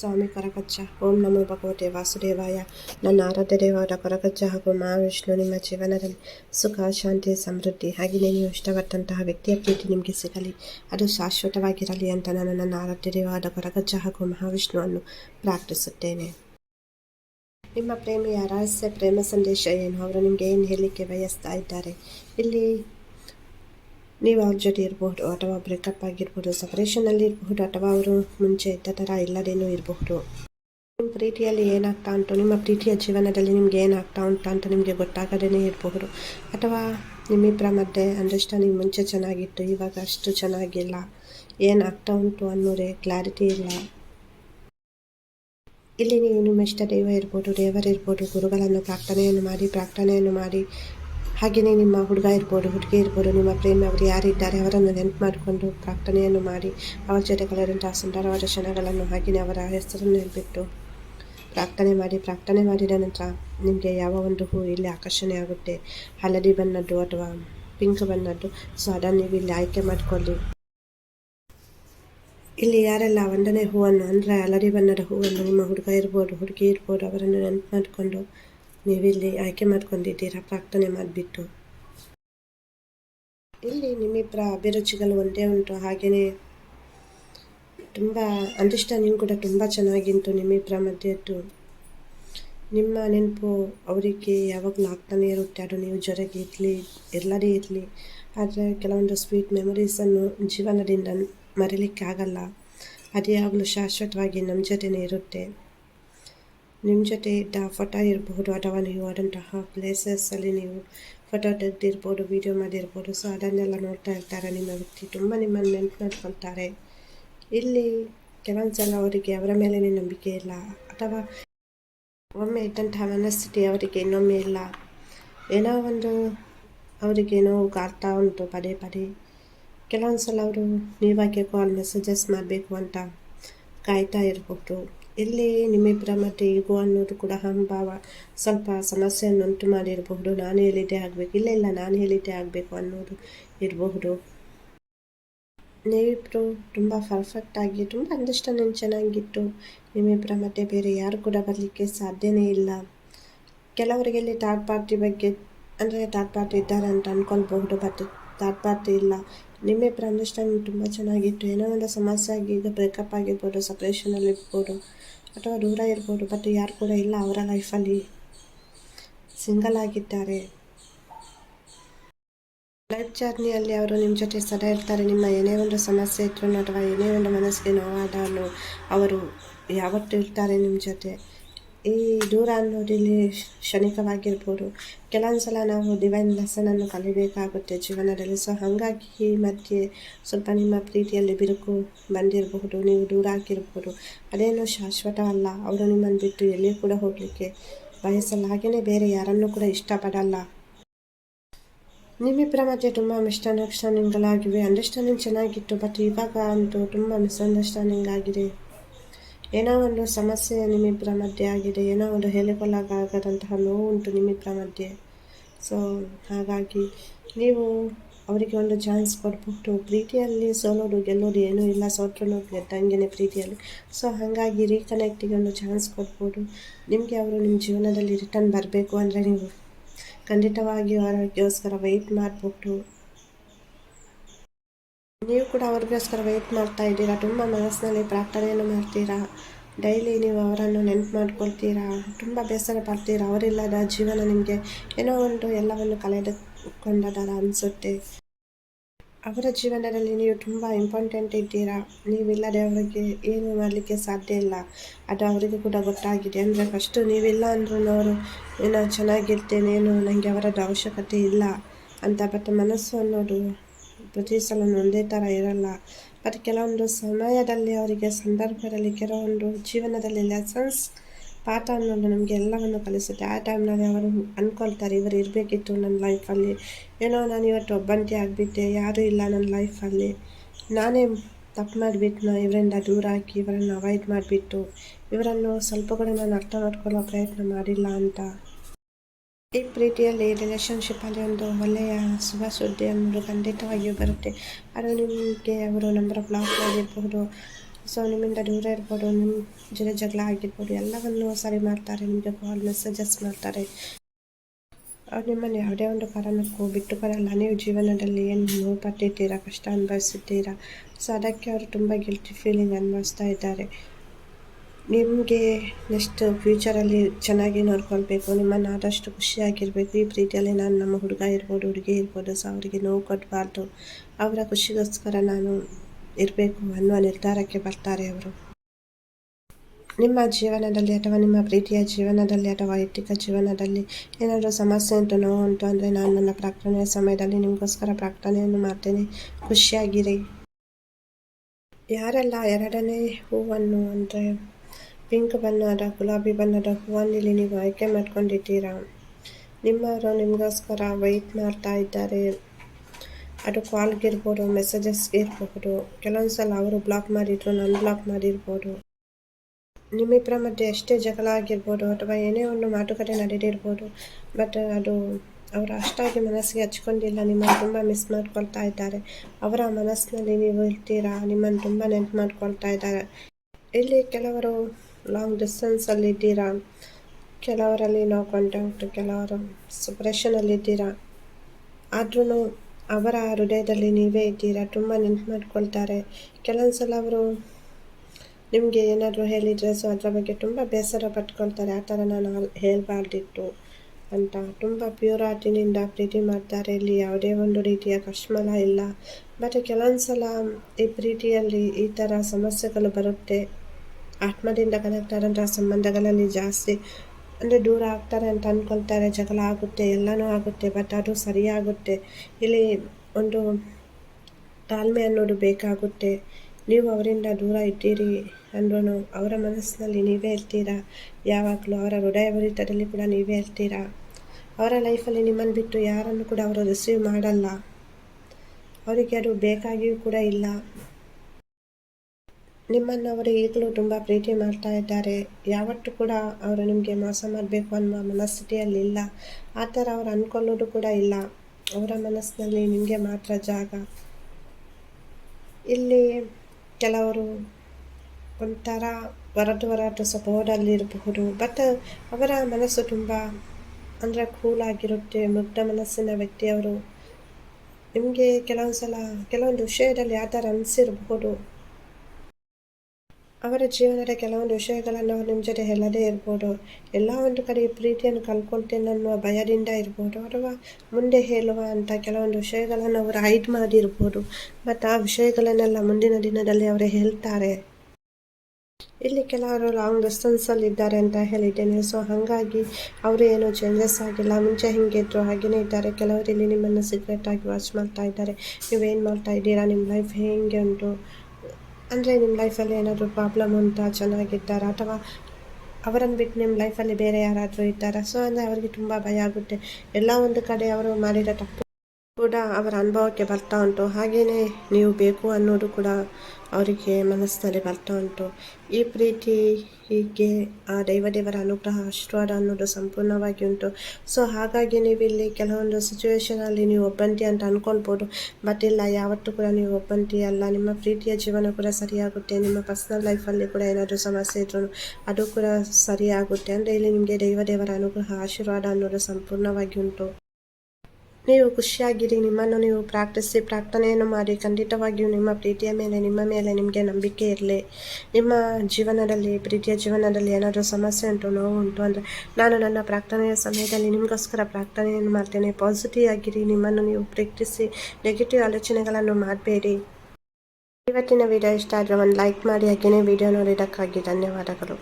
ಸ್ವಾಮಿ ಕರಕಚ್ಚ ಓಂ ನಮೋ ಭಗವತೆ ವಾಸುದೇವಾಯ. ನನ್ನ ಆರಾಧ್ಯ ದೇವರ ಕರಕಚ್ಚ ಹಾಗೂ ಮಹಾವಿಷ್ಣು ನಿಮ್ಮ ಜೀವನದಲ್ಲಿ ಸುಖ, ಶಾಂತಿ, ಸಮೃದ್ಧಿ, ಹಾಗೆಯೇ ನೀವು ಇಷ್ಟಪಟ್ಟಂತಹ ವ್ಯಕ್ತಿಯ ಪ್ರೀತಿ ನಿಮಗೆ ಸಿಗಲಿ. ಅದು ಶಾಶ್ವತವಾಗಿರಲಿ ಅಂತ ನಾನು ನನ್ನ ಆರಾಧ್ಯ ದೇವಾದ ಕೊರಗಜ್ಜ ಹಾಗೂ ಮಹಾವಿಷ್ಣುವನ್ನು ಪ್ರಾರ್ಥಿಸುತ್ತೇನೆ. ನಿಮ್ಮ ಪ್ರೇಮಿಯ ರಹಸ್ಯ ಪ್ರೇಮ ಸಂದೇಶ ಏನು? ಅವರು ನಿಮಗೆ ಏನು ಹೇಳಲಿಕ್ಕೆ ಬಯಸ್ತಾ ಇದ್ದಾರೆ? ಇಲ್ಲಿ ನೀವು ಅವ್ರ ಜೊತೆ ಇರಬಹುದು ಅಥವಾ ಬ್ರೇಕಪ್ ಆಗಿರ್ಬೋದು ಸಪರೇಷನಲ್ಲಿ ಇರಬಹುದು ಅಥವಾ ಅವರು ಮುಂಚೆ ಇದ್ದ ಥರ ಇಲ್ಲದೇನೂ ಇರಬಹುದು. ನಿಮ್ಮ ಪ್ರೀತಿಯಲ್ಲಿ ಏನಾಗ್ತಾ ಉಂಟು? ನಿಮ್ಮ ಪ್ರೀತಿಯ ಜೀವನದಲ್ಲಿ ನಿಮ್ಗೆ ಏನಾಗ್ತಾ ಉಂಟು ಅಂತ ನಿಮಗೆ ಗೊತ್ತಾಗದೇ ಇರಬಹುದು. ಅಥವಾ ನಿಮ್ಮಿಬ್ಬರ ಮಧ್ಯೆ ಅಂಡರ್ಸ್ಟ್ಯಾಂಡಿಂಗ್ ಮುಂಚೆ ಚೆನ್ನಾಗಿತ್ತು, ಇವಾಗ ಅಷ್ಟು ಚೆನ್ನಾಗಿಲ್ಲ, ಏನಾಗ್ತಾ ಉಂಟು ಅನ್ನೋದೇ ಕ್ಲಾರಿಟಿ ಇಲ್ಲ. ಇಲ್ಲಿ ನೀವು ನಿಮ್ಮ ಇಷ್ಟ ದೈವ ಇರ್ಬೋದು, ದೇವರಿರ್ಬೋದು, ಗುರುಗಳನ್ನು ಪ್ರಾರ್ಥನೆಯನ್ನು ಮಾಡಿ ಪ್ರಾರ್ಥನೆಯನ್ನು ಮಾಡಿ ಹಾಗೆಯೇ ನಿಮ್ಮ ಹುಡುಗ ಇರ್ಬೋದು, ಹುಡುಗಿ ಇರ್ಬೋದು, ನಿಮ್ಮ ಪ್ರೇಮ ಅವರು ಯಾರಿದ್ದಾರೆ ಅವರನ್ನು ನೆನಪು ಮಾಡಿಕೊಂಡು ಪ್ರಾರ್ಥನೆಯನ್ನು ಮಾಡಿ ಅವರ ಜೊತೆಗಳಂತಹ ಸುಂದರವಾದ ಕ್ಷಣಗಳನ್ನು ಹಾಗೆಯೇ ಅವರ ಹೆಸರನ್ನು ಹೇಳ್ಬಿಟ್ಟು ಪ್ರಾರ್ಥನೆ ಮಾಡಿ, ಪ್ರಾರ್ಥನೆ ಮಾಡಿದ ನಂತರ ನಿಮಗೆ ಯಾವ ಒಂದು ಹೂ ಇಲ್ಲಿ ಆಕರ್ಷಣೆ ಆಗುತ್ತೆ? ಹಳದಿ ಬಣ್ಣದ್ದು ಅಥವಾ ಪಿಂಕ್ ಬಣ್ಣದ್ದು? ಸೊ ಅದನ್ನು ನೀವು ಇಲ್ಲಿ ಆಯ್ಕೆ ಮಾಡಿಕೊಳ್ಳಿ. ಇಲ್ಲಿ ಯಾರೆಲ್ಲ ಒಂದನೇ ಹೂವನ್ನು, ಅಂದರೆ ಹಳದಿ ಬಣ್ಣದ ಹೂವನ್ನು ನಿಮ್ಮ ಹುಡುಗ ಇರ್ಬೋದು, ಹುಡುಗಿ ಇರ್ಬೋದು, ಅವರನ್ನು ನೆನಪು ಮಾಡಿಕೊಂಡು ನೀವಿಲ್ಲಿ ಆಯ್ಕೆ ಮಾಡ್ಕೊಂಡಿದ್ದೀರಾ? ಪ್ರಾರ್ಥನೆ ಮಾಡಿಬಿಟ್ಟು. ಇಲ್ಲಿ ನಿಮ್ಮಿಬ್ಬರ ಅಭಿರುಚಿಗಳು ಒಂದೇ ಉಂಟು. ಹಾಗೆಯೇ ತುಂಬ ಅಂಡರ್ಸ್ಟ್ಯಾಂಡಿಂಗ್ ಕೂಡ ತುಂಬ ಚೆನ್ನಾಗಿತ್ತು ನಿಮ್ಮಿಬ್ಬರ ಮಧ್ಯದ್ದು. ನಿಮ್ಮ ನೆನಪು ಅವರಿಗೆ ಯಾವಾಗಲೂ ಆಗ್ತಾನೆ ಇರುತ್ತೆ. ಅದು ನೀವು ಜ್ವರಗೆ ಇರಲಿ ಎಲ್ಲರೇ ಇರಲಿ. ಆದರೆ ಕೆಲವೊಂದು ಸ್ವೀಟ್ ಮೆಮೊರೀಸನ್ನು ಜೀವನದಿಂದ ಮರೀಲಿಕ್ಕೆ ಆಗಲ್ಲ ಅದು ಯಾವಾಗಲೂ ಶಾಶ್ವತವಾಗಿ ನಮ್ಮ ಜೊತೆನೇ ಇರುತ್ತೆ. ನಿಮ್ಮ ಜೊತೆ ಇದ್ದ ಫೋಟೋ ಇರಬಹುದು ಅಥವಾ ನೀವು ಆದಂತಹ ಪ್ಲೇಸಸ್ಸಲ್ಲಿ ನೀವು ಫೋಟೋ ತೆಗೆದಿರ್ಬೋದು ವೀಡಿಯೋ ಮಾಡಿರ್ಬೋದು. ಸೊ ಅದನ್ನೆಲ್ಲ ನೋಡ್ತಾ ಇರ್ತಾರೆ ನಿಮ್ಮ ವ್ಯಕ್ತಿ. ತುಂಬ ನಿಮ್ಮನ್ನು ನೆನ್ಪು ಮಾಡ್ಕೊಳ್ತಾರೆ ಇಲ್ಲಿ ಕೆಲವೊಂದು ಸಲ ಅವರಿಗೆ ಅವರ ಮೇಲೇ ನಂಬಿಕೆ ಇಲ್ಲ. ಅಥವಾ ಒಮ್ಮೆ ಇದ್ದಂತಹ ಮನಸ್ಥಿತಿ ಅವರಿಗೆ ಇನ್ನೊಮ್ಮೆ ಇಲ್ಲ. ಏನೋ ಒಂದು ಅವರಿಗೆ ನೋವು ಕಾಡ್ತಾ ಉಂಟು ಪದೇ ಪದೇ. ಕೆಲವೊಂದು ಸಲ ಅವರು ನೀವಾಗೆ ಕಾಲ್ ಮೆಸೇಜಸ್ ಮಾಡಬೇಕು ಅಂತ ಕಾಯ್ತಾ ಇರಬಹುದು ಇಲ್ಲಿ ನಿಮ್ಮಿಬ್ಬರ ಮಧ್ಯೆ ಈಗೋ ಅನ್ನೋದು ಕೂಡ ಹಂಭಾವ ಸ್ವಲ್ಪ ಸಮಸ್ಯೆಯನ್ನು ಉಂಟು ಮಾಡಿರಬಹುದು. ನಾನು ಹೇಳಿದ್ದೇ ಆಗಬೇಕು. ಇಲ್ಲ ಇಲ್ಲ, ನಾನು ಹೇಳಿದ್ದೆ ಆಗಬೇಕು ಅನ್ನೋದು ಇರಬಹುದು. ನೀವಿಬ್ಬರು ತುಂಬ ಪರ್ಫೆಕ್ಟಾಗಿ ತುಂಬ ಅಂಡರ್ಸ್ಟ್ಯಾಂಡಿಂಗ್ ಚೆನ್ನಾಗಿತ್ತು. ನಿಮ್ಮಿಬ್ಬರ ಮಧ್ಯೆ ಬೇರೆ ಯಾರು ಕೂಡ ಬರಲಿಕ್ಕೆ ಸಾಧ್ಯನೇ ಇಲ್ಲ. ಕೆಲವರಿಗೆ ಇಲ್ಲಿ ಥರ್ಡ್ ಪಾರ್ಟಿ ಬಗ್ಗೆ, ಅಂದರೆ ಥರ್ಡ್ ಪಾರ್ಟಿ ಇದ್ದಾರೆ ಅಂತ ಅಂದ್ಕೊಳ್ಬಹುದು ಬಟ್ ಥರ್ಡ್ ಪಾರ್ಟಿ ಇಲ್ಲ. ನಿಮ್ಮಿಬ್ಬರ ಅಂಡರ್ಸ್ಟ್ಯಾಂಡಿಂಗ್ ತುಂಬ ಚೆನ್ನಾಗಿತ್ತು. ಏನೋ ಒಂದು ಸಮಸ್ಯೆ ಆಗಿ ಈಗ ಬ್ರೇಕಪ್ ಆಗಿರ್ಬೋದು ಸಪ್ರೇಷನಲ್ಲಿ ಇರ್ಬೋದು, ಅಥವಾ ದೂರ ಇರ್ಬೋದು ಬಟ್ ಯಾರು ಕೂಡ ಇಲ್ಲ ಅವರ ಲೈಫಲ್ಲಿ ಸಿಂಗಲ್ ಆಗಿದ್ದಾರೆ. ಲೈಫ್ ಜರ್ನಿಯಲ್ಲಿ ಅವರು ನಿಮ್ಮ ಜೊತೆ ಸದಾ ಇರ್ತಾರೆ. ನಿಮ್ಮ ಏನೇ ಒಂದು ಸಮಸ್ಯೆ ಇದ್ರೂ ಅಥವಾ ಏನೇ ಒಂದು ಮನಸ್ಸಿಗೆ ನೋವಾದಾನು ಅವರು ಯಾವತ್ತೂ ಇರ್ತಾರೆ ನಿಮ್ಮ ಜೊತೆ. ಈ ದೂರ ಅನ್ನೋದು ಇಲ್ಲಿ ಕ್ಷಣಿಕವಾಗಿರ್ಬೋದು. ಕೆಲವೊಂದು ಸಲ ನಾವು ಡಿವೈನ್ ಲೆಸನನ್ನು ಕಲಿಬೇಕಾಗುತ್ತೆ ಜೀವನದಲ್ಲಿ. ಸೊ ಹಾಗಾಗಿ ಈ ಮಧ್ಯೆ ಸ್ವಲ್ಪ ನಿಮ್ಮ ಪ್ರೀತಿಯಲ್ಲಿ ಬಿರುಕು ಬಂದಿರಬಹುದು, ನೀವು ದೂರ ಆಗಿರ್ಬೋದು. ಅದೇನು ಶಾಶ್ವತವಲ್ಲ. ಅವರು ನಿಮ್ಮನ್ನು ಬಿಟ್ಟು ಎಲ್ಲಿ ಕೂಡ ಹೋಗಲಿಕ್ಕೆ ಬಯಸಲ್ಲ. ಹಾಗೆಯೇ ಬೇರೆ ಯಾರನ್ನೂ ಕೂಡ ಇಷ್ಟಪಡಲ್ಲ. ನಿಮ್ಮಿಬ್ಬರ ಮಧ್ಯೆ ತುಂಬ ಮಿಸ್ಅಂಡರ್ಸ್ಟ್ಯಾಂಡಿಂಗ್ಗಳಾಗಿವೆ ಅಂಡರ್ಸ್ಟ್ಯಾಂಡಿಂಗ್ ಚೆನ್ನಾಗಿತ್ತು ಬಟ್ ಇವಾಗ ಅಂತೂ ತುಂಬ ಮಿಸ್ಅಂಡರ್ಸ್ಟ್ಯಾಂಡಿಂಗ್ ಆಗಿದೆ. ಏನೋ ಒಂದು ಸಮಸ್ಯೆ ನಿಮ್ಮಿಬ್ಬರ ಮಧ್ಯೆ ಆಗಿದೆ, ಏನೋ ಒಂದು ಹೇಳಿಕೊಳ್ಳಾಗದಂತಹ ನೋವು ಉಂಟು ನಿಮ್ಮಿಬ್ಬರ ಮಧ್ಯೆ. ಸೊ ಹಾಗಾಗಿ ನೀವು ಅವರಿಗೆ ಒಂದು ಚಾನ್ಸ್ ಕೊಟ್ಬಿಟ್ಟು ಪ್ರೀತಿಯಲ್ಲಿ ಸೋಲೋದು, ಗೆಲ್ಲೋದು ಏನೂ ಇಲ್ಲ ಸೋತ್ರೂ ಗೆದ್ದಂಗೆ ಪ್ರೀತಿಯಲ್ಲಿ. ಸೊ ಹಾಗಾಗಿ ರೀಕನೆಕ್ಟಿಗೆ ಒಂದು ಚಾನ್ಸ್ ಕೊಟ್ಬೋದು ನಿಮಗೆ ಅವರು ನಿಮ್ಮ ಜೀವನದಲ್ಲಿ ರಿಟರ್ನ್ ಬರಬೇಕು ಅಂದರೆ ನೀವು ಖಂಡಿತವಾಗಿ ಅವರಿಗೋಸ್ಕರ ವೆಯ್ಟ್ ಮಾಡಿಬಿಟ್ಟು ನೀವು ಕೂಡ ಅವ್ರಿಗೋಸ್ಕರ ವೆಯ್ಟ್ ಮಾಡ್ತಾ ಇದ್ದೀರಾ? ತುಂಬ ಮನಸ್ಸಿನಲ್ಲಿ ಪ್ರಾರ್ಥನೆಯನ್ನು ಮಾಡ್ತೀರಾ? ಡೈಲಿ ನೀವು ಅವರನ್ನು ನೆನಪು ಮಾಡ್ಕೊಳ್ತೀರಾ? ತುಂಬ ಬೇಸರ ಪಡ್ತೀರಾ? ಅವರಿಲ್ಲದ ಜೀವನ ನಿಮಗೆ ಏನೋ ಒಂದು ಎಲ್ಲವನ್ನು ಕಳೆದುಕೊಂಡದಾರ ಅನಿಸುತ್ತೆ. ಅವರ ಜೀವನದಲ್ಲಿ ನೀವು ತುಂಬ ಇಂಪಾರ್ಟೆಂಟ್ ಇದ್ದೀರಾ? ನೀವಿಲ್ಲದೆ ಅವರಿಗೆ ಏನು ಮಾಡಲಿಕ್ಕೆ ಸಾಧ್ಯ ಇಲ್ಲ. ಅದು ಅವರಿಗೂ ಕೂಡ ಗೊತ್ತಾಗಿದೆ. ಅಂದರೆ ಫಸ್ಟು ನೀವಿಲ್ಲ ಅಂದ್ರೂ ಅವರು ಏನೋ ಚೆನ್ನಾಗಿರ್ತೇನೇನು ನನಗೆ ಅವರದ್ದು ಅವಶ್ಯಕತೆ ಇಲ್ಲ ಅಂತ ಬಟ್ ಮನಸ್ಸು ಅನ್ನೋದು ಪ್ರತಿ ಸಲ ಒಂದೇ ಥರ ಇರಲ್ಲ. ಬಟ್ ಕೆಲವೊಂದು ಸಮಯದಲ್ಲಿ ಅವರಿಗೆ ಸಂದರ್ಭದಲ್ಲಿ ಕೆಲವೊಂದು ಜೀವನದಲ್ಲಿ ಲೆಸನ್ಸ್ ಪಾಠ ಅನ್ನೋದು ನಮಗೆ ಎಲ್ಲವನ್ನು ಕಲಿಸುತ್ತೆ. ಆ ಟೈಮ್ನಲ್ಲಿ ಅವರು ಅಂದ್ಕೊಳ್ತಾರೆ ಇವರು ಇರಬೇಕಿತ್ತು ನನ್ನ ಲೈಫಲ್ಲಿ ಏನೋ ನಾನು ಇವತ್ತು ಒಬ್ಬಂಟಿ ಆಗಿಬಿಟ್ಟೆ, ಯಾರೂ ಇಲ್ಲ ನನ್ನ ಲೈಫಲ್ಲಿ ನಾನೇ ತಪ್ಪು ಮಾಡಿಬಿಟ್ಟು ಇವರಿಂದ ದೂರ ಹಾಕಿ, ಇವರನ್ನು ಅವಾಯ್ಡ್ ಮಾಡಿಬಿಟ್ಟು, ಇವರನ್ನು ಸ್ವಲ್ಪ ಕೂಡ ನಾನು ಅರ್ಥ ಮಾಡ್ಕೊಳ್ಳೋ ಪ್ರಯತ್ನ ಮಾಡಿಲ್ಲ ಅಂತ. ಈ ಪ್ರೀತಿಯಲ್ಲಿ ರಿಲೇಷನ್ಶಿಪ್ಪಲ್ಲಿ ಒಂದು ಒಳ್ಳೆಯ ಶುಭ ಸುದ್ದಿ ಅನ್ನೋದು ಖಂಡಿತವಾಗಿಯೂ ಬರುತ್ತೆ. ಆದರೆ ನಿಮಗೆ ಅವರು ನಂಬರ್ ಬ್ಲಾಕ್ ಮಾಡಿರಬಹುದು ಸೊ ನಿಮ್ಮಿಂದ ದೂರ ಇರ್ಬೋದು ನಿಮ್ಮ ಜೊತೆ ಜಗಳ ಆಗಿರ್ಬೋದು, ಎಲ್ಲವನ್ನು ಸರಿ ಮಾಡ್ತಾರೆ, ನಿಮಗೆ ಕಾಲ್ ಮೆಸೇಜಸ್ ಮಾಡ್ತಾರೆ. ಅವ್ರು ನಿಮ್ಮನ್ನು ಯಾವುದೇ ಒಂದು ಕಾರಣಕ್ಕೂ ಬಿಟ್ಟು ಬರಲ್ಲ ನೀವು ಜೀವನದಲ್ಲಿ ಏನು ನೋವು ಪಟ್ಟಿದ್ದೀರಾ, ಕಷ್ಟ ಅನುಭವಿಸಿದ್ದೀರಾ ಸೊ ಅದಕ್ಕೆ ಅವರು ತುಂಬ ಗಿಲ್ಟಿ ಫೀಲಿಂಗ್ ಅನುಭವಿಸ್ತಾ ಇದ್ದಾರೆ. ನಿಮಗೆ ನೆಕ್ಸ್ಟ್ ಫ್ಯೂಚರಲ್ಲಿ ಚೆನ್ನಾಗಿ ನೋಡ್ಕೊಳ್ಬೇಕು, ನಿಮ್ಮನ್ನು ಆದಷ್ಟು ಖುಷಿಯಾಗಿರಬೇಕು. ಈ ಪ್ರೀತಿಯಲ್ಲಿ ನಾನು ನಮ್ಮ ಹುಡುಗ ಇರ್ಬೋದು, ಹುಡುಗಿ ಇರ್ಬೋದು, ಸೊ ಅವರಿಗೆ ನೋವು ಕೊಡಬಾರ್ದು. ಅವರ ಖುಷಿಗೋಸ್ಕರ ನಾನು ಇರಬೇಕು ಅನ್ನುವ ನಿರ್ಧಾರಕ್ಕೆ ಬರ್ತಾರೆ ಅವರು. ನಿಮ್ಮ ಜೀವನದಲ್ಲಿ ಅಥವಾ ನಿಮ್ಮ ಪ್ರೀತಿಯ ಜೀವನದಲ್ಲಿ ಅಥವಾ ವೈಯಕ್ತಿಕ ಜೀವನದಲ್ಲಿ ಏನಾದರೂ ಸಮಸ್ಯೆ ಉಂಟು, ನೋವು ಉಂಟು ಅಂದರೆ ನಾನು ನನ್ನ ಪ್ರಾರ್ಥನೆಯ ಸಮಯದಲ್ಲಿ ನಿಮಗೋಸ್ಕರ ಪ್ರಾರ್ಥನೆಯನ್ನು ಮಾಡ್ತೇನೆ. ಖುಷಿಯಾಗಿರಿ. ಯಾರೆಲ್ಲ ಎರಡನೇ ಹೂವನ್ನು ಅಂದರೆ ಪಿಂಕ್ ಬಣ್ಣದ ಗುಲಾಬಿ ಬಣ್ಣದ ಹೂವನ್ನಿಲ್ಲಿ ನೀವು ಆಯ್ಕೆ ಮಾಡ್ಕೊಂಡಿದ್ದೀರಾ ನಿಮ್ಮವರು ನಿಮಗೋಸ್ಕರ ವೆಯ್ಟ್ ಮಾಡ್ತಾ ಇದ್ದಾರೆ ಅದು ಕಾಲ್ಗಿರ್ಬೋದು ಮೆಸೇಜಸ್ಗೆ ಇರಬಹುದು ಕೆಲವೊಂದು ಸಲ ಅವರು ಬ್ಲಾಕ್ ಮಾಡಿದ್ರು ನಾನು ಬ್ಲಾಕ್ ಮಾಡಿರ್ಬೋದು ನಿಮ್ಮಿಬ್ಬರ ಮಧ್ಯೆ ಎಷ್ಟೇ ಜಗಳ ಆಗಿರ್ಬೋದು ಅಥವಾ ಏನೇ ಒಂದು ಮಾತುಕತೆ ನಡೆದಿರ್ಬೋದು ಬಟ್ ಅದು ಅವರು ಅಷ್ಟಾಗಿ ಮನಸ್ಸಿಗೆ ಹಚ್ಕೊಂಡಿಲ್ಲ ನಿಮ್ಮನ್ನು ತುಂಬ ಮಿಸ್ ಮಾಡ್ಕೊಳ್ತಾ ಇದ್ದಾರೆ ಅವರ ಮನಸ್ಸಿನಲ್ಲಿ ನೀವು ಇರ್ತೀರಾ ನಿಮ್ಮನ್ನು ತುಂಬ ನೆನ್ಪು ಮಾಡ್ಕೊಳ್ತಾ ಇದ್ದಾರೆ ಇಲ್ಲಿ ಕೆಲವರು ಲಾಂಗ್ ಡಿಸ್ಟೆನ್ಸಲ್ಲಿ ಇದ್ದೀರಾ? ಕೆಲವರಲ್ಲಿ ನೋ ಕಾಂಟ್ಯಾಕ್ಟ್ ಕೆಲವರು ಇದ್ದೀರಾ? ಆದ್ರೂ ಅವರ ಹೃದಯದಲ್ಲಿ ನೀವೇ ಇದ್ದೀರಾ? ತುಂಬ ನೆನ್ಪು ಮಾಡ್ಕೊಳ್ತಾರೆ. ಕೆಲವೊಂದು ಸಲ ಅವರು ನಿಮಗೆ ಏನಾದರೂ ಹೇಳಿದರೆ ಸೊ ಅದರ ಬಗ್ಗೆ ತುಂಬ ಬೇಸರ ಪಟ್ಕೊಳ್ತಾರೆ. ಆ ಥರ ನಾನು ಹೇಳಬಾರ್ದಿತ್ತು ಅಂತ. ತುಂಬ ಪ್ಯೂರ್ ಆರ್ಟಿನಿಂದ ಪ್ರೀತಿ ಮಾಡ್ತಾರೆ. ಇಲ್ಲಿ ಯಾವುದೇ ಒಂದು ರೀತಿಯ ಕಶ್ಮಲ ಇಲ್ಲ. ಬಟ್ ಕೆಲವೊಂದು ಸಲ ಈ ಪ್ರೀತಿಯಲ್ಲಿ ಈ ಥರ ಸಮಸ್ಯೆಗಳು ಬರುತ್ತೆ. ಆತ್ಮದಿಂದ ಕನೆಕ್ಟ್ ಸಂಬಂಧಗಳಲ್ಲಿ ಜಾಸ್ತಿ ಅಂದರೆ ದೂರ ಆಗ್ತಾರೆ ಅಂತ ಅಂದ್ಕೊಳ್ತಾರೆ ಜಗಳ ಆಗುತ್ತೆ, ಎಲ್ಲನೂ ಆಗುತ್ತೆ ಬಟ್ ಅದು ಸರಿಯಾಗುತ್ತೆ. ಇಲ್ಲಿ ಒಂದು ತಾಳ್ಮೆ ಅನ್ನೋದು ಬೇಕಾಗುತ್ತೆ. ನೀವು ಅವರಿಂದ ದೂರ ಇದ್ದೀರಿ ಅಂದ್ರೂ ಅವರ ಮನಸ್ಸಿನಲ್ಲಿ ನೀವೇ ಇರ್ತೀರಾ? ಯಾವಾಗಲೂ ಅವರ ಹೃದಯ ಬರಿತದಲ್ಲಿ ಕೂಡ ನೀವೇ ಇರ್ತೀರಾ? ಅವರ ಲೈಫಲ್ಲಿ ನಿಮ್ಮನ್ನು ಬಿಟ್ಟು ಯಾರನ್ನು ಕೂಡ ಅವರು ರಿಸೀವ್ ಮಾಡಲ್ಲ. ಅವರಿಗೆ ಅದು ಬೇಕಾಗಿಯೂ ಕೂಡ ಇಲ್ಲ. ನಿಮ್ಮನ್ನು ಅವರು ಈಗಲೂ ತುಂಬ ಪ್ರೀತಿ ಮಾಡ್ತಾ ಇದ್ದಾರೆ. ಯಾವತ್ತೂ ಕೂಡ ಅವರು ನಿಮಗೆ ಮೋಸ ಮಾಡಬೇಕು ಅನ್ನುವ ಮನಸ್ಥಿತಿಯಲ್ಲಿ ಇಲ್ಲ. ಆ ಥರ ಅವ್ರು ಅಂದ್ಕೊಳ್ಳೋದು ಕೂಡ ಇಲ್ಲ. ಅವರ ಮನಸ್ಸಿನಲ್ಲಿ ನಿಮಗೆ ಮಾತ್ರ ಜಾಗ. ಇಲ್ಲಿ ಕೆಲವರು ಒಂಥರ ಹೊರಟು ಹೊರಟು ಸಪೋರ್ಟಲ್ಲಿರಬಹುದು ಬಟ್ ಅವರ ಮನಸ್ಸು ತುಂಬ ಅಂದರೆ ಕೂಲಾಗಿರುತ್ತೆ ಮುಗ್ಧ ಮನಸ್ಸಿನ ವ್ಯಕ್ತಿಯವರು. ನಿಮಗೆ ಕೆಲವೊಂದು ಸಲ, ಕೆಲವೊಂದು ವಿಷಯದಲ್ಲಿ ಆ ಥರ ಅನಿಸಿರಬಹುದು. ಅವರ ಜೀವನದ ಕೆಲವೊಂದು ವಿಷಯಗಳನ್ನು ಅವರು ನಿಮ್ಮ ಜೊತೆ ಹೇಳದೇ ಇರ್ಬೋದು. ಎಲ್ಲ ಒಂದು ಕಡೆ ಪ್ರೀತಿಯನ್ನು ಕಲ್ಕೊಳ್ತೇನೆ ಅನ್ನುವ ಭಯದಿಂದ ಇರ್ಬೋದು ಅಥವಾ ಮುಂದೆ ಹೇಳುವ ಅಂತ ಕೆಲವೊಂದು ವಿಷಯಗಳನ್ನು ಅವರು ಹೈಡ್ ಮಾಡಿರ್ಬೋದು ಮತ್ತು ಆ ವಿಷಯಗಳನ್ನೆಲ್ಲ ಮುಂದಿನ ದಿನದಲ್ಲಿ ಅವರು ಹೇಳ್ತಾರೆ. ಇಲ್ಲಿ ಕೆಲವರು ಲಾಂಗ್ ಡಿಸ್ಟೆನ್ಸಲ್ಲಿ ಇದ್ದಾರೆ ಅಂತ ಹೇಳಿದ್ದೇನೆ. ಸೊ ಹಾಗಾಗಿ ಅವರು ಏನೂ ಚೇಂಜಸ್ ಆಗಿಲ್ಲ. ಮುಂಚೆ ಹಿಂಗೆ ಇದ್ರು ಹಾಗೆಯೇ ಇದ್ದಾರೆ. ಕೆಲವರು ಇಲ್ಲಿ ನಿಮ್ಮನ್ನು ಆಗಿ ವಾಚ್ ಮಾಡ್ತಾ ಇದ್ದಾರೆ. ನೀವೇನು ಮಾಡ್ತಾ ಇದ್ದೀರಾ? ನಿಮ್ಮ ಲೈಫ್ ಹೇಗೆ ಉಂಟು? ಅಂದರೆ ನಿಮ್ಮ ಲೈಫಲ್ಲಿ ಏನಾದರೂ ಪ್ರಾಬ್ಲಮ್ ಉಂಟಾ, ಚೆನ್ನಾಗಿದ್ದಾರಾ? ಅಥವಾ ಅವರನ್ನು ಬಿಟ್ಟು ನಿಮ್ಮ ಲೈಫಲ್ಲಿ ಬೇರೆ ಯಾರಾದರೂ ಇದ್ದಾರಾ? ಸೊ ಅಂದರೆ ಅವರಿಗೆ ತುಂಬ ಭಯ ಆಗುತ್ತೆ. ಎಲ್ಲ ಒಂದು ಕಡೆ ಅವರು ಮಾಡಿರೋ ತಪ್ಪು ಕೂಡ ಅವರ ಅನುಭವಕ್ಕೆ ಬರ್ತಾ ಉಂಟು. ಹಾಗೆಯೇ ನೀವು ಬೇಕು ಅನ್ನೋದು ಕೂಡ ಅವರಿಗೆ ಮನಸ್ಸಿನಲ್ಲಿ ಬರ್ತಾ ಉಂಟು. ಈ ಪ್ರೀತಿ ಹೀಗೆ ಆ ದೈವದೇವರ ಅನುಗ್ರಹ, ಆಶೀರ್ವಾದ ಅನ್ನೋದು ಸಂಪೂರ್ಣವಾಗಿ ಉಂಟು. ಸೊ ಹಾಗಾಗಿ ನೀವು ಇಲ್ಲಿ ಕೆಲವೊಂದು ಸಿಚುವೇಶನಲ್ಲಿ ನೀವು ಒಬ್ಬಂತಿ ಅಂತ ಅಂದ್ಕೊಳ್ಬೋದು ಬಟ್ ಇಲ್ಲ, ಯಾವತ್ತೂ ಕೂಡ ನೀವು ಒಬ್ಬಂತಿ ಅಲ್ಲ. ನಿಮ್ಮ ಪ್ರೀತಿಯ ಜೀವನ ಕೂಡ ಸರಿಯಾಗುತ್ತೆ. ನಿಮ್ಮ ಪರ್ಸ್ನಲ್ ಲೈಫಲ್ಲಿ ಕೂಡ ಏನಾದರೂ ಸಮಸ್ಯೆ ಇದ್ರೂ ಅದು ಕೂಡ ಸರಿಯಾಗುತ್ತೆ. ಅಂದರೆ ಇಲ್ಲಿ ನಿಮಗೆ ದೈವದೇವರ ಅನುಗ್ರಹ, ಆಶೀರ್ವಾದ ಅನ್ನೋದು ಸಂಪೂರ್ಣವಾಗಿ ಉಂಟು. ನೀವು ಖುಷಿಯಾಗಿರಿ, ನಿಮ್ಮನ್ನು ನೀವು ಪ್ರಾರ್ಥಿಸಿ, ಪ್ರಾರ್ಥನೆಯನ್ನು ಮಾಡಿ, ಖಂಡಿತವಾಗಿಯೂ ನಿಮ್ಮ ಪ್ರೀತಿಯ ಮೇಲೆ, ನಿಮ್ಮ ಮೇಲೆ ನಿಮಗೆ ನಂಬಿಕೆ ಇರಲಿ. ನಿಮ್ಮ ಜೀವನದಲ್ಲಿ, ಪ್ರೀತಿಯ ಜೀವನದಲ್ಲಿ ಏನಾದರೂ ಸಮಸ್ಯೆ ಉಂಟು, ನೋವು ಉಂಟು ಅಂದರೆ ನಾನು ನನ್ನ ಪ್ರಾರ್ಥನೆಯ ಸಮಯದಲ್ಲಿ ನಿಮಗೋಸ್ಕರ ಪ್ರಾರ್ಥನೆಯನ್ನು ಮಾಡ್ತೇನೆ. ಪಾಸಿಟಿವ್ ಆಗಿರಿ, ನಿಮ್ಮನ್ನು ನೀವು ಪ್ರೀತಿಸಿ ನೆಗೆಟಿವ್ ಆಲೋಚನೆಗಳನ್ನು ಮಾಡಬೇಡಿ. ಇವತ್ತಿನ ವಿಡಿಯೋ ಇಷ್ಟ ಆದರೆ ಒಂದು ಲೈಕ್ ಮಾಡಿ, ಹಾಗೆಯೇ ವಿಡಿಯೋ ನೋಡಿದ್ದಕ್ಕಾಗಿ ಧನ್ಯವಾದಗಳು.